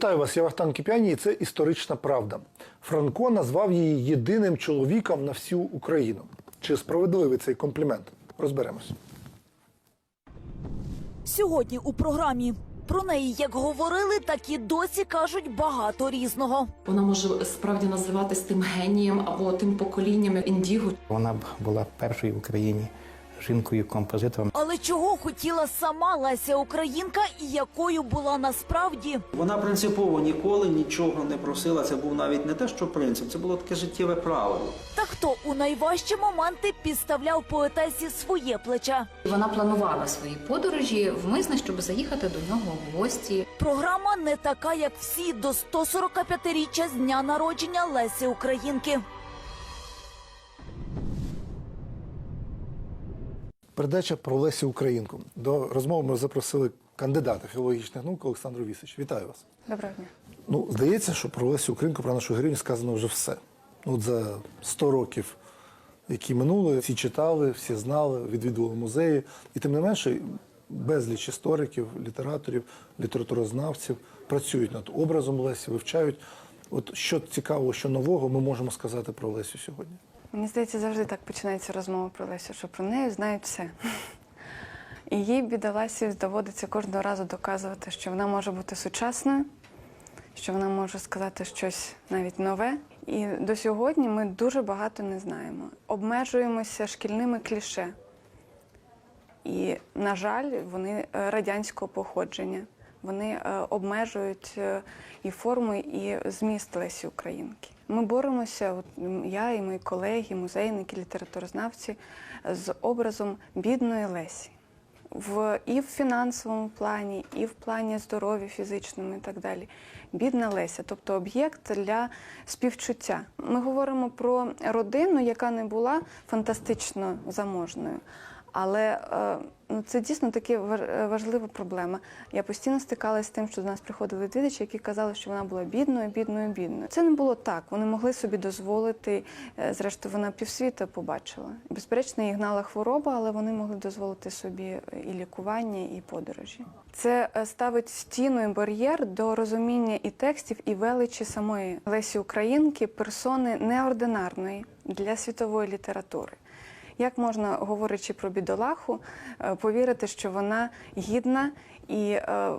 Вітаю вас, я Вахтан Кип'яні, і це історична правда. Франко назвав її єдиним чоловіком на всю Україну. Чи справедливий цей комплімент? Розберемось. Сьогодні у програмі про неї як говорили, так і досі кажуть багато різного. Вона може справді називатись тим генієм або тим поколінням індіго. Вона б була першою в Україні жінкою-композитором. Але чого хотіла сама Леся Українка і якою була насправді? Вона принципово ніколи нічого не просила. Це був навіть не те, що принцип, це було таке життєве правило. Та хто у найважчі моменти підставляв поетесі своє плече? Вона планувала свої подорожі вмисне, щоб заїхати до нього в гості. Програма не така, як всі до 145-річчя з дня народження Лесі Українки. Передача про Лесю Українку. До розмови ми запросили кандидата філологічних наук Олександру Вісич. Вітаю вас. Доброго дня. Ну, здається, що про Лесю Українку, про нашу героїню сказано вже все. Ну, от за 100 років, які минули, всі читали, всі знали, відвідували музеї. І тим не менше, безліч істориків, літераторів, літературознавців працюють над образом Лесі, вивчають. От що цікавого, що нового ми можемо сказати про Лесю сьогодні. Мені здається, завжди так починається розмова про Лесю, що про неї знають все. І їй бідоласі доводиться кожного разу доказувати, що вона може бути сучасною, що вона може сказати щось навіть нове. І до сьогодні ми дуже багато не знаємо. Обмежуємося шкільними кліше. І, на жаль, вони е, радянського походження. Вони е, обмежують е, і форму, і зміст Лесі Українки. Ми боремося, от, я і мої колеги, музейники, літературознавці, з образом бідної Лесі. В, і в фінансовому плані, і в плані здоров'я фізичному і так далі. Бідна Леся, тобто об'єкт для співчуття. Ми говоримо про родину, яка не була фантастично заможною. Але е, ну, це дійсно таки важ- важлива проблема. Я постійно стикалася з тим, що до нас приходили відвідувачі, які казали, що вона була бідною, бідною, бідною. Це не було так. Вони могли собі дозволити. е, Зрештою, вона півсвіта побачила. Безперечно, її гнала хвороба, але вони могли дозволити собі і лікування, і подорожі. Це е, ставить стіну і бар'єр до розуміння і текстів, і величі самої Лесі Українки, персони неординарної для світової літератури. Як можна, говорячи про бідолаху, е, повірити, що вона гідна і е,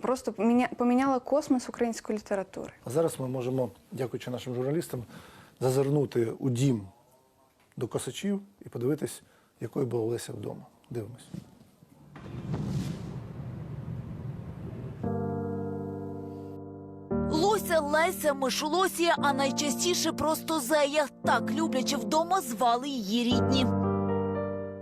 просто поміняла космос української літератури? А зараз ми можемо, дякуючи нашим журналістам, зазирнути у дім до косачів і подивитись, якою була Леся вдома. Дивимось. Леся, Мишолосія, а найчастіше просто Зея. Так люблячи вдома звали її рідні.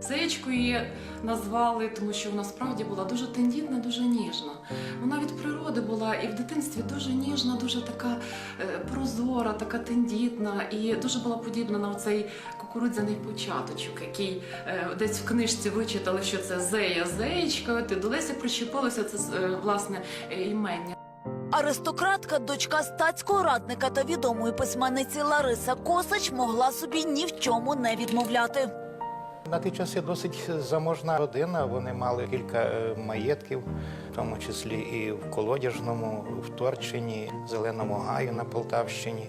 Заєчку її назвали, тому що вона справді була дуже тендітна, дуже ніжна. Вона від природи була і в дитинстві дуже ніжна, дуже така е, прозора, така тендітна, і дуже була подібна на цей кукурудзяний початочок, який е, десь в книжці вичитали, що це Зея Зеєчка. До Лесі прищепилося це е, власне імення. Аристократка, дочка статського радника та відомої письменниці Лариса Косач могла собі ні в чому не відмовляти. На ті часи досить заможна родина. Вони мали кілька е, маєтків, в тому числі і в Колодяжному, в Торчині, Зеленому Гаю на Полтавщині.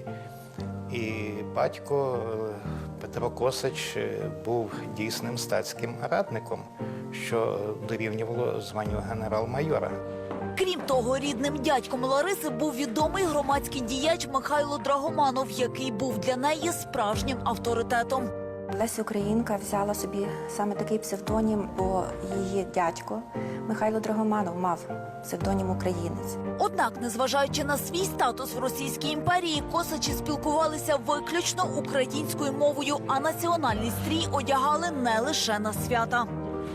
І батько е, Петро Косач е, був дійсним статським радником, що дорівнювало званню генерал-майора. Крім того, рідним дядьком Лариси був відомий громадський діяч Михайло Драгоманов, який був для неї справжнім авторитетом. Леся Українка взяла собі саме такий псевдонім, бо її дядько Михайло Драгоманов мав псевдонім Українець. Однак, незважаючи на свій статус в Російській імперії, косачі спілкувалися виключно українською мовою, а національний стрій одягали не лише на свята.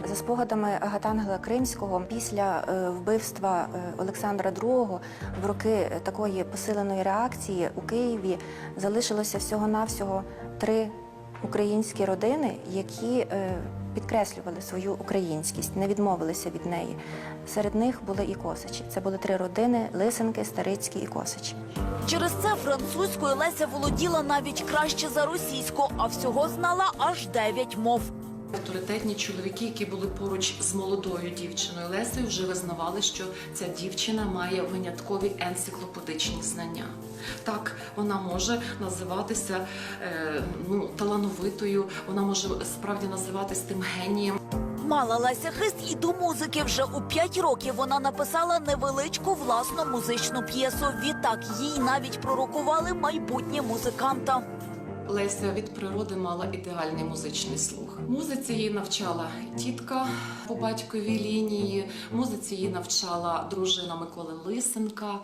За спогадами Гатангела Кримського, після е, вбивства е, Олександра II в роки е, такої посиленої реакції у Києві залишилося всього-навсього три українські родини, які підкреслювали свою українськість, не відмовилися від неї. Серед них були і косачі. Це були три родини: Лисенки, Старицькі і Косачі. Через це французькою Леся володіла навіть краще за російську, а всього знала аж дев'ять мов. Авторитетні чоловіки, які були поруч з молодою дівчиною Лесею, вже визнавали, що ця дівчина має виняткові енциклопедичні знання. Так, вона може називатися е, ну, талановитою, вона може справді називатись тим генієм. Мала Леся хист і до музики. Вже у п'ять років вона написала невеличку власну музичну п'єсу. Відтак їй навіть пророкували майбутнє музиканта. Леся від природи мала ідеальний музичний слух. Музиці її навчала тітка по батьковій лінії. Музиці її навчала дружина Миколи Лисенка.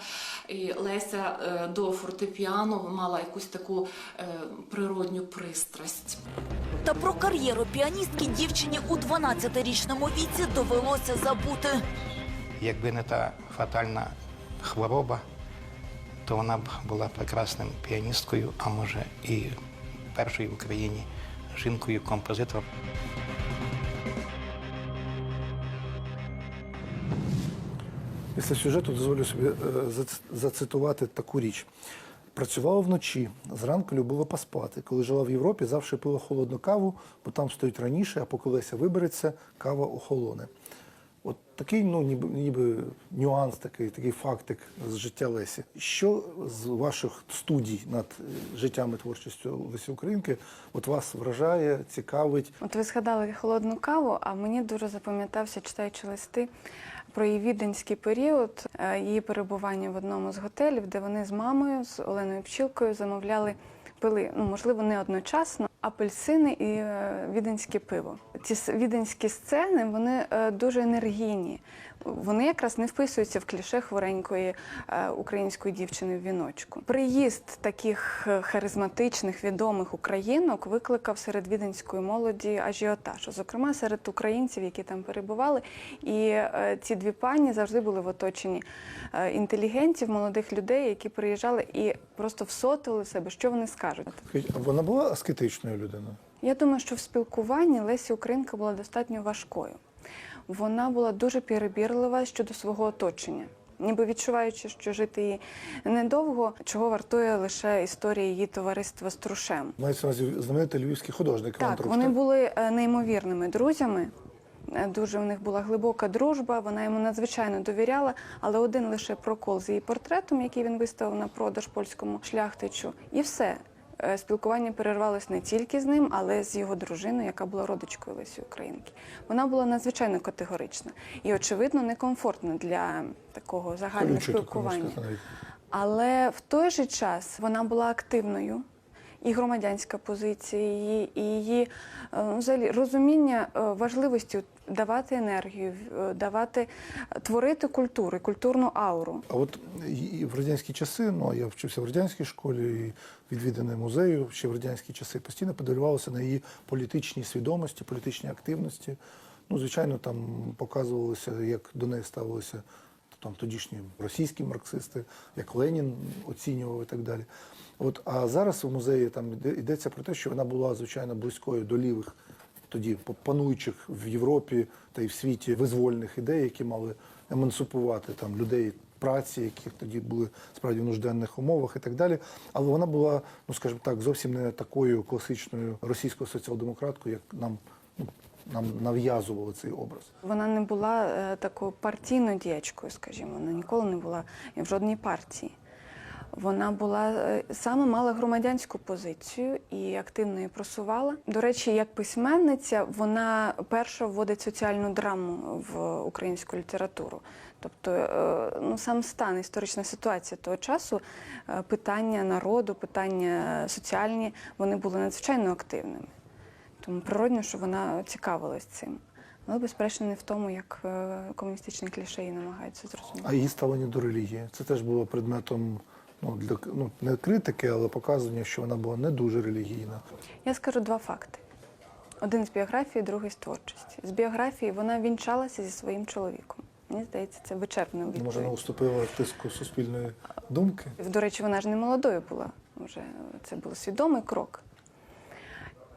І Леся е, до фортепіано мала якусь таку е, природню пристрасть. Та про кар'єру піаністки дівчині у 12-річному віці довелося забути. Якби не та фатальна хвороба, то вона б була прекрасним піаністкою, а може і першою в Україні жінкою-композитором. Після сюжету дозволю собі е, зацитувати таку річ. Працювала вночі, зранку любила поспати. Коли жила в Європі, завжди пила холодну каву, бо там стоїть раніше, а поки Леся вибереться, кава охолоне. От такий, ну ніби, ніби нюанс, такий, такий фактик з життя Лесі. Що з ваших студій над е, життям і творчістю Лесі Українки от вас вражає, цікавить? От ви згадали холодну каву, а мені дуже запам'ятався, читаючи листи про її віденський період, е, її перебування в одному з готелів, де вони з мамою, з Оленою Пчілкою замовляли пили, ну можливо, не одночасно, апельсини і е, віденське пиво. Ці віденські сцени вони е, дуже енергійні. Вони якраз не вписуються в кліше хворенької е, української дівчини в віночку. Приїзд таких е, харизматичних відомих українок викликав серед віденської молоді ажіотаж, зокрема серед українців, які там перебували. І е, ці дві пані завжди були в оточенні інтелігентів, молодих людей, які приїжджали і просто всотили себе, що вони скажуть. Вона була аскетичною людиною? Я думаю, що в спілкуванні Лесі Українка була достатньо важкою. Вона була дуже перебірлива щодо свого оточення. Ніби відчуваючи, що жити їй недовго, чого вартує лише історія її товариства з Трушем. Мається на увазі знаменитий львівський художник Іван Так, Труш, вони були е, неймовірними друзями. Е, Дуже в них була глибока дружба, вона йому надзвичайно довіряла, але один лише прокол з її портретом, який він виставив на продаж польському шляхтичу, і все. Е, Спілкування перервалось не тільки з ним, але з його дружиною, яка була родичкою Лесі Українки. Вона була надзвичайно категорична і, очевидно, некомфортна для такого загального спілкування. Але в той же час вона була активною. І громадянська позиція її, і її е, взагалі розуміння е, важливості давати енергію, е, давати творити культуру, і культурну ауру. А от і в радянські часи, ну я вчився в радянській школі і відвіданий музею ще в радянські часи постійно подивлювалося на її політичній свідомості, політичній активності. Ну, звичайно, там показувалося, як до неї ставилися там тодішні російські марксисти, як Ленін оцінював і так далі. От, а зараз у музеї там йде- йдеться про те, що вона була звичайно близькою до лівих тоді пануючих в Європі та й в світі визвольних ідей, які мали емансипувати там людей праці, які тоді були справді в нужденних умовах і так далі. Але вона була, ну скажімо так, зовсім не такою класичною російською соціал-демократкою, як нам, ну, нам нав'язували цей образ. Вона не була е, такою партійною діячкою, скажімо, вона ніколи не була в жодній партії. Вона була е, саме мала громадянську позицію і активно її просувала. До речі, як письменниця, вона перша вводить соціальну драму в українську літературу. Тобто, е, ну сам стан, історична ситуація того часу, е, питання народу, питання соціальні, вони були надзвичайно активними. Тому природньо, що вона цікавилась цим. Але, безперечно, не в тому, як комуністичні кліше її намагаються зрозуміти. А її ставлення до релігії. Це теж було предметом ну, для ну, не критики, але показування, що вона була не дуже релігійна. Я скажу два факти: один з біографії, другий з творчості. З біографії вона вінчалася зі своїм чоловіком. Мені здається, це вичерпна Може, вона відповідь. уступила тиску суспільної думки. До речі, вона ж не молодою була. Вже це був свідомий крок.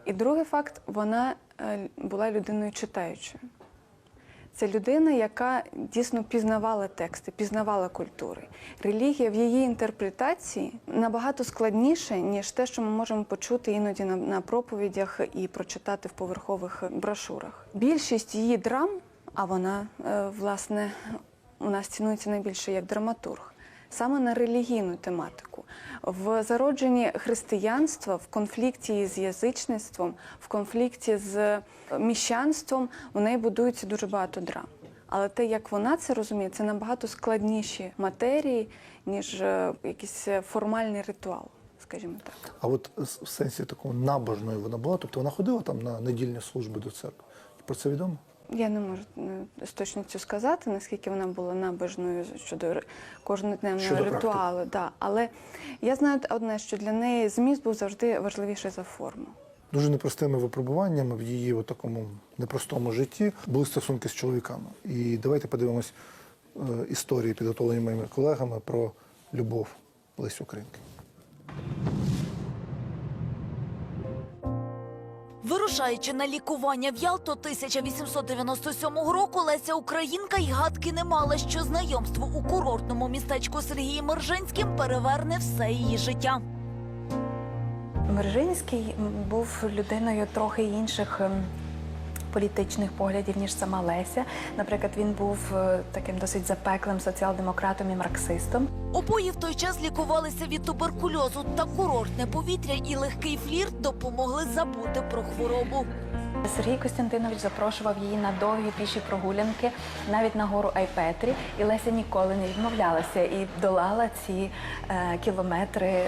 І другий факт, вона е, була людиною читаючою. Це людина, яка дійсно пізнавала тексти, пізнавала культури. Релігія в її інтерпретації набагато складніше, ніж те, що ми можемо почути іноді на, проповідях і прочитати в поверхових брошурах. Більшість її драм, а вона, е, власне, у нас цінується найбільше як драматург, саме на релігійну тематику. В зародженні християнства, в конфлікті з язичництвом, в конфлікті з міщанством у неї будується дуже багато драм. Але те, як вона це розуміє, це набагато складніші матерії, ніж е, якийсь е, формальний ритуал, скажімо так. А от в сенсі такого набожної вона була, тобто вона ходила там на недільні служби до церкви. Про це відомо? Я не можу з точністю сказати, наскільки вона була набожною щодо кожноденного Щодо ритуалу. Да. Але я знаю одне, що для неї зміст був завжди важливіший за форму. Дуже непростими випробуваннями в її такому непростому житті були стосунки з чоловіками. І давайте подивимось е, історії, підготовлені моїми колегами, про любов Лесі Українки. Вирушаючи на лікування в Ялту 1897 року, Леся Українка й гадки не мала, що знайомство у курортному містечку Сергієм Мержинським переверне все її життя. Мержинський був людиною трохи інших ем, політичних поглядів, ніж сама Леся. Наприклад, він був е, таким досить запеклим соціал-демократом і марксистом. Обоє в той час лікувалися від туберкульозу, та курортне повітря і легкий флірт допомогли забути про хворобу. Сергій Костянтинович запрошував її на довгі піші прогулянки, навіть на гору Айпетрі, і Леся ніколи не відмовлялася і долала ці е, кілометри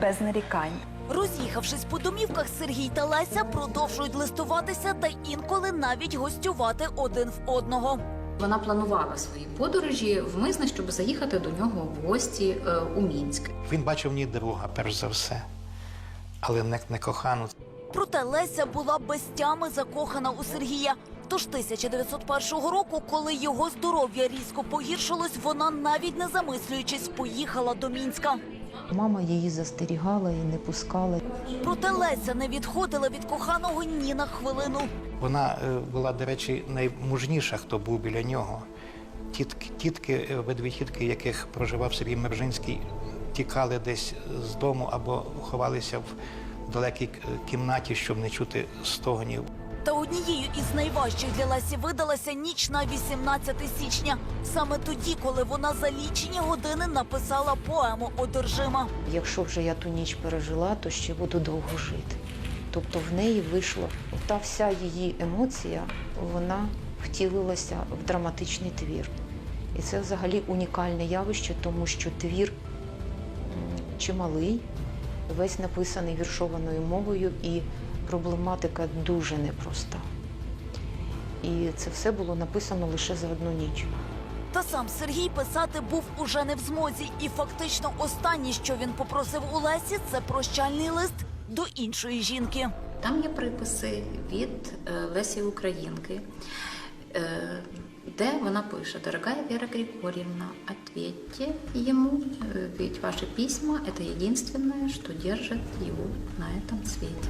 без нарікань. Роз'їхавшись по домівках, Сергій та Леся продовжують листуватися та інколи навіть гостювати один в одного. Вона планувала свої подорожі вмисне, щоб заїхати до нього в гості е, у Мінськ. Він бачив в ній друга, перш за все, але не, не кохану. Проте Леся була без тями закохана у Сергія. Тож 1901 року, коли його здоров'я різко погіршилось, вона навіть не замислюючись поїхала до Мінська. Мама її застерігала і не пускала. Проте Леся не відходила від коханого ні на хвилину. Вона е, була, до речі, наймужніша, хто був біля нього. Тітки, тітки, е, обидві тітки, яких проживав Сергій Мержинський, тікали десь з дому або ховалися в далекій е, кімнаті, щоб не чути стогонів. Та однією із найважчих для Лесі видалася ніч на 18 січня. Саме тоді, коли вона за лічені години написала поему Одержима. Якщо вже я ту ніч пережила, то ще буду довго жити. Тобто в неї вийшло та вся її емоція, вона втілилася в драматичний твір. І це взагалі унікальне явище, тому що твір чималий, весь написаний віршованою мовою, і проблематика дуже непроста. І це все було написано лише за одну ніч. Та сам Сергій писати був уже не в змозі, і фактично останнє, що він попросив у Лесі, це прощальний лист до іншої жінки. Там є приписи від е, Лесі Українки, е, де вона пише: Дорогая Вера Григорьевна, ответьте ему, э, ведь ваши письма – это единственное, что держит его на этом свете.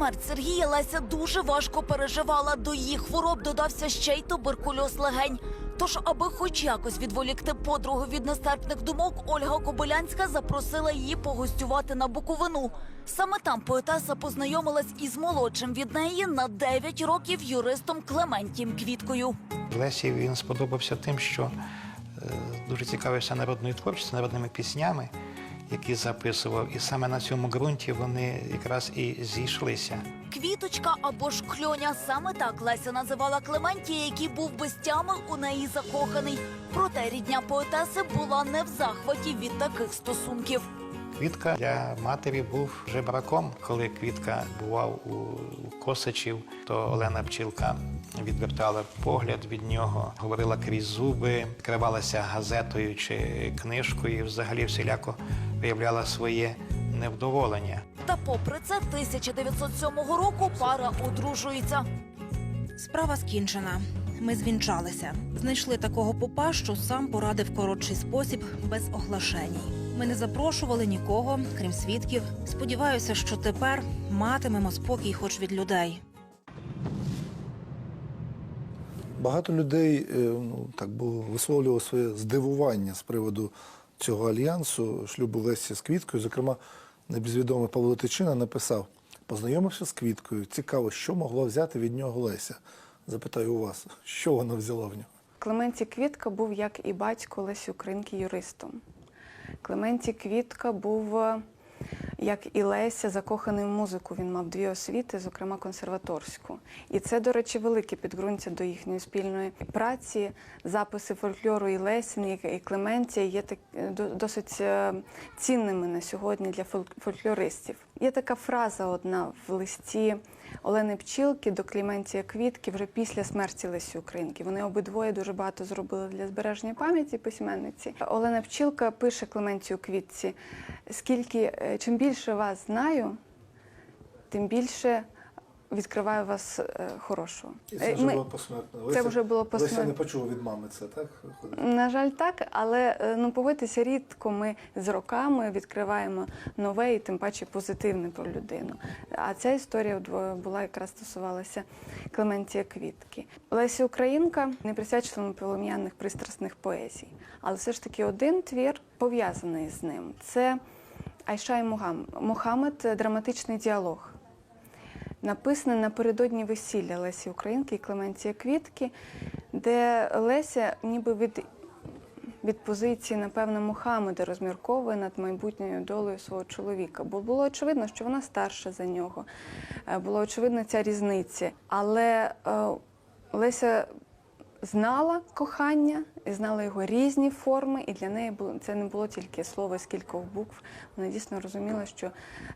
Смерть Сергія Леся дуже важко переживала. До її хвороб додався ще й туберкульоз легень. Тож, аби хоч якось відволікти подругу від нестерпних думок, Ольга Кобилянська запросила її погостювати на Буковину. Саме там поетеса познайомилась із молодшим від неї на 9 років юристом Клементієм Квіткою. Лесі він сподобався тим, що е, дуже цікавився народною творчістю, народними піснями, які записував. І саме на цьому ґрунті вони якраз і зійшлися. Квіточка або ж кльоня саме так Леся називала Клементія, який був без тями у неї закоханий. Проте рідня поетеси була не в захваті від таких стосунків. Квітка для матері був вже браком. Коли Квітка бував у у Косачів, то Олена Пчілка відвертала погляд від нього, говорила крізь зуби, кривалася газетою чи книжкою, і взагалі всіляко виявляла своє невдоволення. Та попри це 1907 року пара одружується. Справа скінчена. Ми звінчалися. Знайшли такого попа, що сам порадив коротший спосіб без оглашеній. Ми не запрошували нікого, крім свідків. Сподіваюся, що тепер матимемо спокій, хоч від людей. Багато людей е, ну, так було висловлювало своє здивування з приводу цього альянсу шлюбу Лесі з Квіткою. Зокрема, небізвідомий Павло Тичина написав: познайомився з Квіткою. Цікаво, що могла взяти від нього Леся. Запитаю у вас, що вона взяла в нього? Клементі Квітка був, як і батько Лесі Українки, юристом. Клементі Квітка був, е, як і Леся, закоханий в музику. Він мав дві освіти, зокрема консерваторську. І це, до речі, велике підґрунтя до їхньої спільної праці. Записи фольклору і Лесіни, і Клементія є так, е, досить е, цінними на сьогодні для фольклористів. Є така фраза одна в листі Олени Пчілки до Кліменція Квітки вже після смерті Лесі Українки. Вони обидвоє дуже багато зробили для збереження пам'яті письменниці. Олена Пчілка пише Клементію Квітці: скільки е, чим більше вас знаю, тим більше відкриваю вас е, хорошого. І це Е, вже ми- було посмертно. Це вже було Леся посмертно. не почула від мами це, так? На жаль, так, але е, ну погодьтеся, рідко ми з роками відкриваємо нове і тим паче позитивне про людину. А ця історія була якраз стосувалася Клементія Квітки. Леся Українка не присвячена полум'яних пристрасних поезій, але все ж таки один твір пов'язаний з ним. Це Айша і Мухаммед драматичний діалог написане напередодні весілля Лесі Українки і Клементія Квітки, де Леся ніби від, від позиції, напевно, Мухаммеда розмірковує над майбутньою долею свого чоловіка. Бо було очевидно, що вона старша за нього. була Було очевидно ця різниця. Але е, Леся знала кохання і знала його різні форми, і для неї це не було тільки слово з кількох букв. Вона дійсно розуміла, що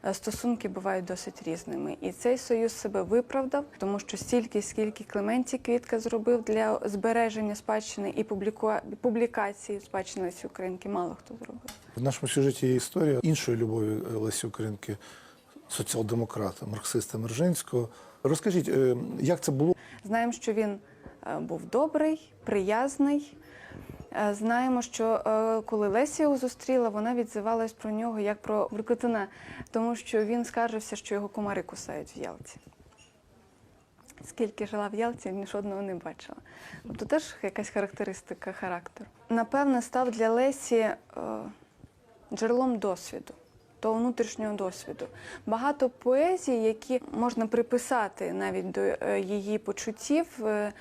е, стосунки бувають досить різними. І цей союз себе виправдав, тому що стільки, скільки Клементі Квітка зробив для збереження спадщини і публіку... публікації спадщини Лесі Українки, мало хто зробив. В нашому сюжеті є історія іншої любові е, Лесі Українки, соціал-демократа, марксиста Мержинського. Розкажіть, е, як це було? Знаємо, що він був добрий, приязний. Е, Знаємо, що е, коли Леся його зустріла, вона відзивалась про нього як про Брикотина, тому що він скаржився, що його комари кусають в Ялті. Скільки жила в Ялті, ні жодного не бачила. Тобто теж якась характеристика характеру. Напевне, став для Лесі е, джерелом досвіду, того внутрішнього досвіду. Багато поезій, які можна приписати навіть до е, її почуттів е,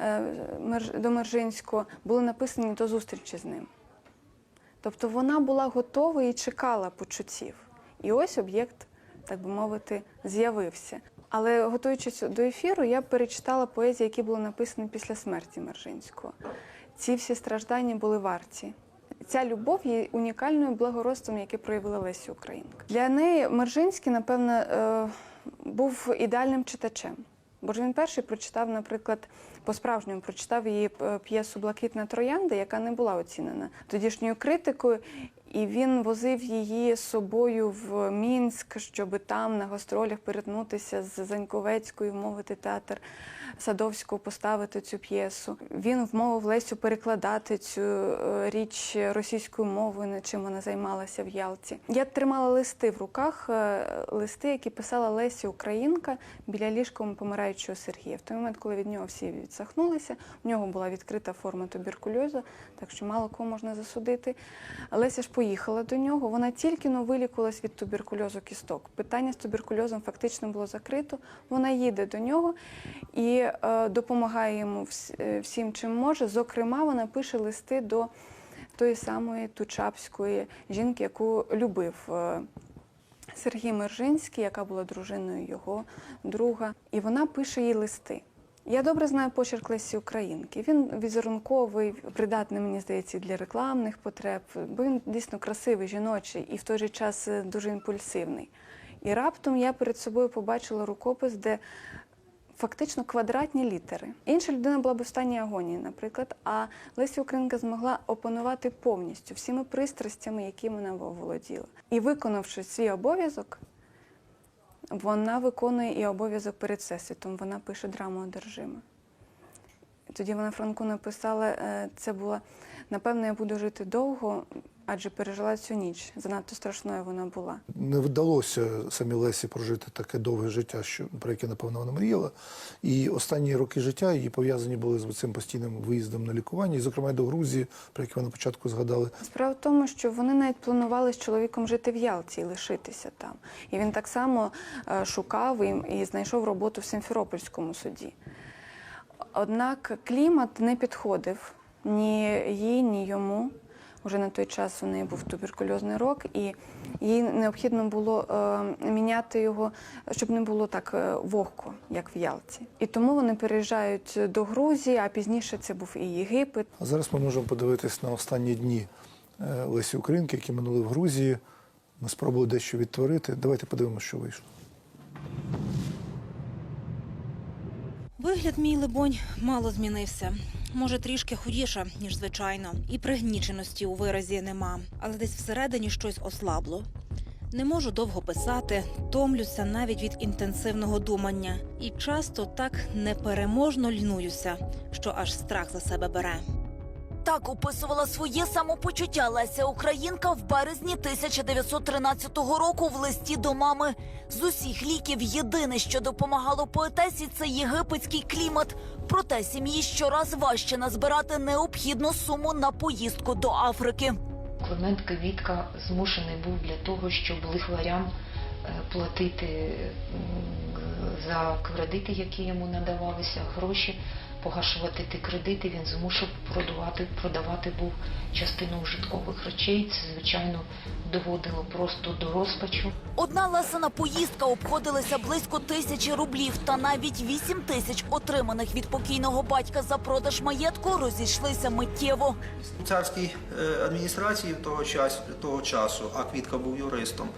е, до Мержинського, були написані до зустрічі з ним. Тобто вона була готова і чекала почуттів. І ось об'єкт, так би мовити, з'явився. Але готуючись до ефіру, я перечитала поезії, які були написані після смерті Мержинського. Ці всі страждання були варті. Ця любов є унікальною благородством, яке проявила Лесі Українка. Для неї Мержинський, напевно, е, був ідеальним читачем. Бо ж він перший прочитав, наприклад, по-справжньому прочитав її е, п'єсу Блакитна троянда, яка не була оцінена тодішньою критикою. І він возив її з собою в Мінськ, щоб там на гастролях перетнутися з Заньковецькою, мовити театр Садовського, поставити цю п'єсу. Він вмовив Лесю перекладати цю е, річ російською мовою, чим вона займалася в Ялті. Я тримала листи в руках, е, листи, які писала Леся Українка біля ліжка помираючого Сергія. В той момент, коли від нього всі відсахнулися, в нього була відкрита форма туберкульозу, так що мало кого можна засудити. Леся ж поїхала до нього. Вона тільки но вилікувалась від туберкульозу кісток. Питання з туберкульозом фактично було закрито. Вона їде до нього і е, допомагає йому е, всім, чим може. Зокрема, вона пише листи до тої самої Тучапської жінки, яку любив. е, Сергій Мержинський, яка була дружиною його друга, і вона пише їй листи. Я добре знаю почерк Лесі Українки. Він візерунковий, придатний, мені здається, для рекламних потреб, бо він дійсно красивий, жіночий і в той же час е, дуже імпульсивний. І раптом я перед собою побачила рукопис, де фактично квадратні літери. Інша людина була б в стані агонії, наприклад, а Леся Українка змогла опанувати повністю всіми пристрастями, які вона володіла. І виконавши свій обов'язок, вона виконує і обов'язок перед всесвітом. Вона пише драму одержима. Тоді вона Франку написала, е, це була напевно, я буду жити довго, адже пережила цю ніч. Занадто страшною вона була. Не вдалося самі Лесі прожити таке довге життя, що про яке напевно вона мріяла. І останні роки життя її пов'язані були з цим постійним виїздом на лікування, і, зокрема, до Грузії, про яке ви на початку згадали. Справа в тому, що вони навіть планували з чоловіком жити в Ялті і лишитися там. І він так само е, шукав і, і знайшов роботу в Симферопольському суді. Однак клімат не підходив ні їй, ні йому. Уже на той час у неї був туберкульозний рок, і їй необхідно було е, міняти його, щоб не було так е, вогко, як в Ялті. І тому вони переїжджають до Грузії, а пізніше це був і Єгипет. А зараз ми можемо подивитись на останні дні е, Лесі Українки, які минули в Грузії. Ми спробували дещо відтворити. Давайте подивимося, що вийшло. Вигляд мій, либонь, мало змінився. Може, трішки худіша, ніж звичайно, і пригніченості у виразі нема, але десь всередині щось ослабло. Не можу довго писати, томлюся навіть від інтенсивного думання, і часто так непереможно льнуюся, що аж страх за себе бере. Так описувала своє самопочуття Леся Українка в березні 1913 року в листі до мами. З усіх ліків єдине, що допомагало поетесі, це єгипетський клімат. Проте сім'ї щораз важче назбирати необхідну суму на поїздку до Африки. Климент Квітка змушений був для того, щоб лихварям е, платити за кредити, які йому надавалися, гроші, погашувати ті кредити. Він змушав продавати, продавати був частину вжиткових речей. Це, звичайно, доводило просто до розпачу. Одна Лесина поїздка обходилася близько тисячі рублів, та навіть вісім тисяч отриманих від покійного батька за продаж маєтку розійшлися миттєво. У царській е, адміністрації того часу, того часу, а Квітка був юристом,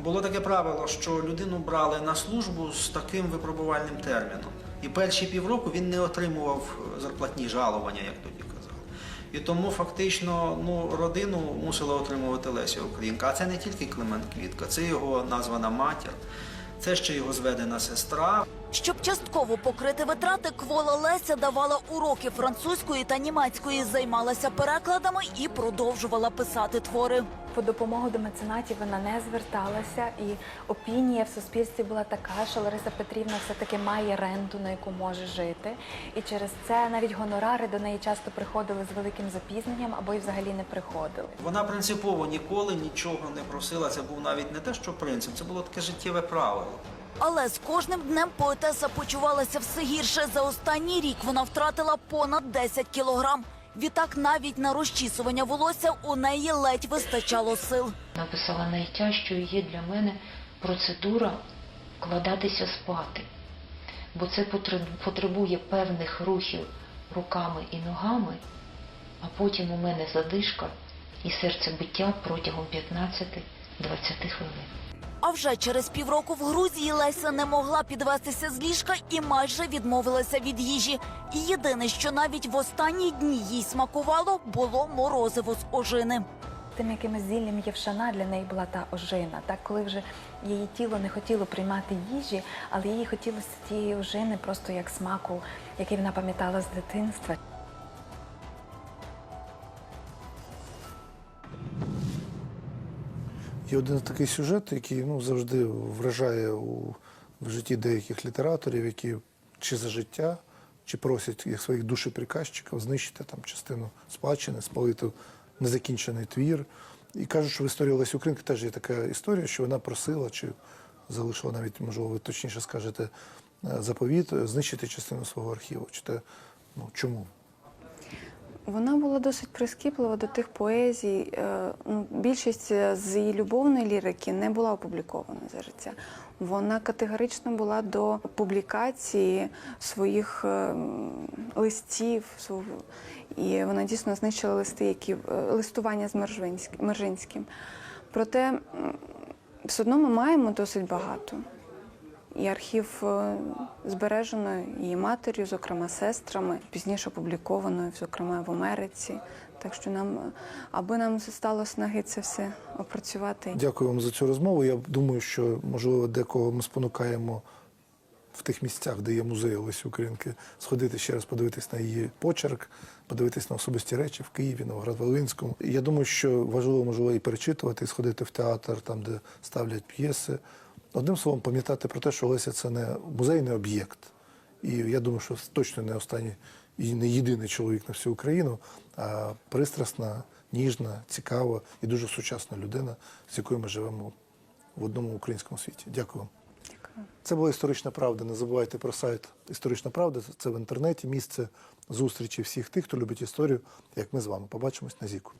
було таке правило, що людину брали на службу з таким випробувальним терміном. І перші півроку він не отримував е, зарплатні жалування, як тоді казали. І тому фактично ну, родину мусила отримувати Леся Українка. А це не тільки Климент Квітка, це його названа матір, це ще його зведена сестра. Щоб частково покрити витрати, квола Леся давала уроки французької та німецької, займалася перекладами і продовжувала писати твори. По допомогу до меценатів вона не зверталася, і опінія в суспільстві була така, що Лариса Петрівна все-таки має ренту, на яку може жити. І через це навіть гонорари до неї часто приходили з великим запізненням або й взагалі не приходили. Вона принципово ніколи нічого не просила. Це був навіть не те, що принцип, це було таке життєве правило. Але з кожним днем поетеса почувалася все гірше. За останній рік вона втратила понад 10 кілограм. Відтак навіть на розчісування волосся у неї ледь вистачало сил. Написала найтяжчою є для мене процедура вкладатися спати, бо це потребує певних рухів руками і ногами, а потім у мене задишка і серцебиття протягом 15-20 хвилин. А вже через півроку в Грузії Леся не могла підвестися з ліжка і майже відмовилася від їжі. І єдине, що навіть в останні дні їй смакувало, було морозиво з ожини. Тим якимось зіллям Євшана для неї була та ожина. Так, коли вже її тіло не хотіло приймати їжі, але їй хотілося тієї ожини просто як смаку, який вона пам'ятала з дитинства. Є один такий сюжет, який ну, завжди вражає у, в житті деяких літераторів, які чи за життя, чи просять як своїх душеприказчиків знищити там частину спадщини, спалити незакінчений твір. І кажуть, що в історії Лесі Українки теж є така історія, що вона просила, чи залишила навіть, можливо, ви точніше скажете, е, заповіт е, знищити частину свого архіву. Чи те, ну, чому? Вона була досить прискіплива до тих поезій. Е, ну, Більшість е, з її любовної лірики не була опублікована за життя. Вона категорично була до публікації своїх е, листів. І вона дійсно знищила листи, які листування з Мержинськ- Мержинським. Проте все одно ми маємо досить багато. І архів е, збережено її матір'ю, зокрема сестрами, пізніше опублікованою, зокрема в Америці. Так що нам, е, аби нам стало снаги це все опрацювати. Дякую вам за цю розмову. Я думаю, що можливо декого ми спонукаємо в тих місцях, де є музей Олесі Українки, сходити ще раз, подивитись на її почерк, подивитись на особисті речі в Києві, Новоград-Волинському. Я думаю, що важливо можливо і перечитувати, і сходити в театр, там де ставлять п'єси. Одним словом, пам'ятати про те, що Олеся це не музейний об'єкт. І я думаю, що точно не останній і не єдиний чоловік на всю Україну, а пристрасна, ніжна, цікава і дуже сучасна людина, з якою ми живемо в одному українському світі. Дякую вам. Це була історична правда. Не забувайте про сайт Історична Правда. Це в інтернеті місце зустрічі всіх тих, хто любить історію, як ми з вами. Побачимось на зіку.